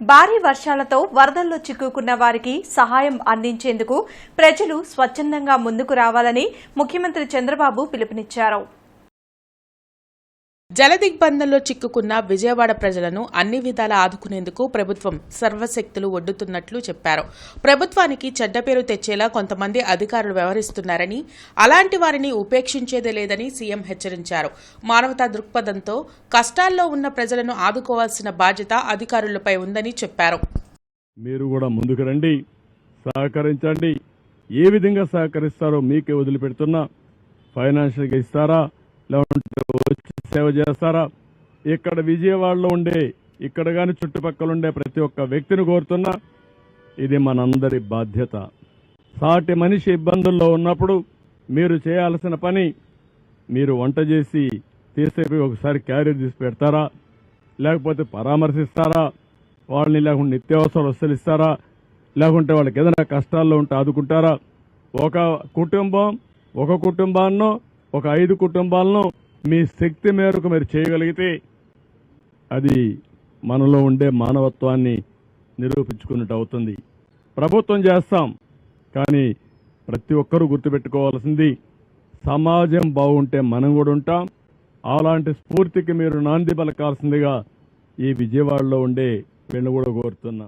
భారీ వర్షాలతో వరదల్లో చిక్కుకున్న వారికి సహాయం అందించేందుకు ప్రజలు స్వచ్ఛందంగా ముందుకు రావాలని ముఖ్యమంత్రి చంద్రబాబు పిలుపునిచ్చారు. జలదిగ్బంధంలో చిక్కుకున్న విజయవాడ ప్రజలను అన్ని విధాలా ఆదుకునేందుకు ప్రభుత్వం సర్వశక్తులు ఒడ్డుతున్నట్లు చెప్పారు. ప్రభుత్వానికి చెడ్డ పేరు తెచ్చేలా కొంతమంది అధికారులు వ్యవహరిస్తున్నారని అలాంటి వారిని ఉపేక్షించేదే లేదని సీఎం హెచ్చరించారు. మానవతా దృక్పథంతో కష్టాల్లో ఉన్న ప్రజలను ఆదుకోవాల్సిన బాధ్యత అధికారులపై ఉందని చెప్పారు. మీరు కూడా ముందుకు రండి సహకరించండి. ఏ విధంగా సహకరిస్తారో మీకే వదిలిపెడుతున్నా. ఫైనాన్షియల్గా ఇస్తారా? లేకుంటే వచ్చి సేవ చేస్తారా? ఇక్కడ విజయవాడలో ఉండే ఇక్కడ కానీ చుట్టుపక్కల ఉండే ప్రతి ఒక్క వ్యక్తిని కోరుతున్నా ఇది మనందరి బాధ్యత. సాటి మనిషి ఇబ్బందుల్లో ఉన్నప్పుడు మీరు చేయాల్సిన పని మీరు వంట చేసి తీసేపి ఒకసారి క్యారియర్ తీసి పెడతారా? లేకపోతే పరామర్శిస్తారా? వాళ్ళని లేకుంటే నిత్యావసర వస్తువులు ఇస్తారా లేకుంటే వాళ్ళకి ఏదైనా కష్టాల్లో ఉంటే ఆదుకుంటారా? ఒక కుటుంబం ఒక కుటుంబాన్నో ఒక ఐదు కుటుంబాలను మీ శక్తి మేరకు మీరు చేయగలిగితే అది మనలో ఉండే మానవత్వాన్ని నిరూపించుకున్నట్టు అవుతుంది. ప్రభుత్వం చేస్తాం కానీ ప్రతి ఒక్కరూ గుర్తుపెట్టుకోవాల్సింది సమాజం బాగుంటే మనం కూడా ఉంటాం. అలాంటి స్ఫూర్తికి మీరు నాంది పలకాల్సిందిగా ఈ విజయవాడలో ఉండే వీళ్ళు కూడా కోరుతున్నా.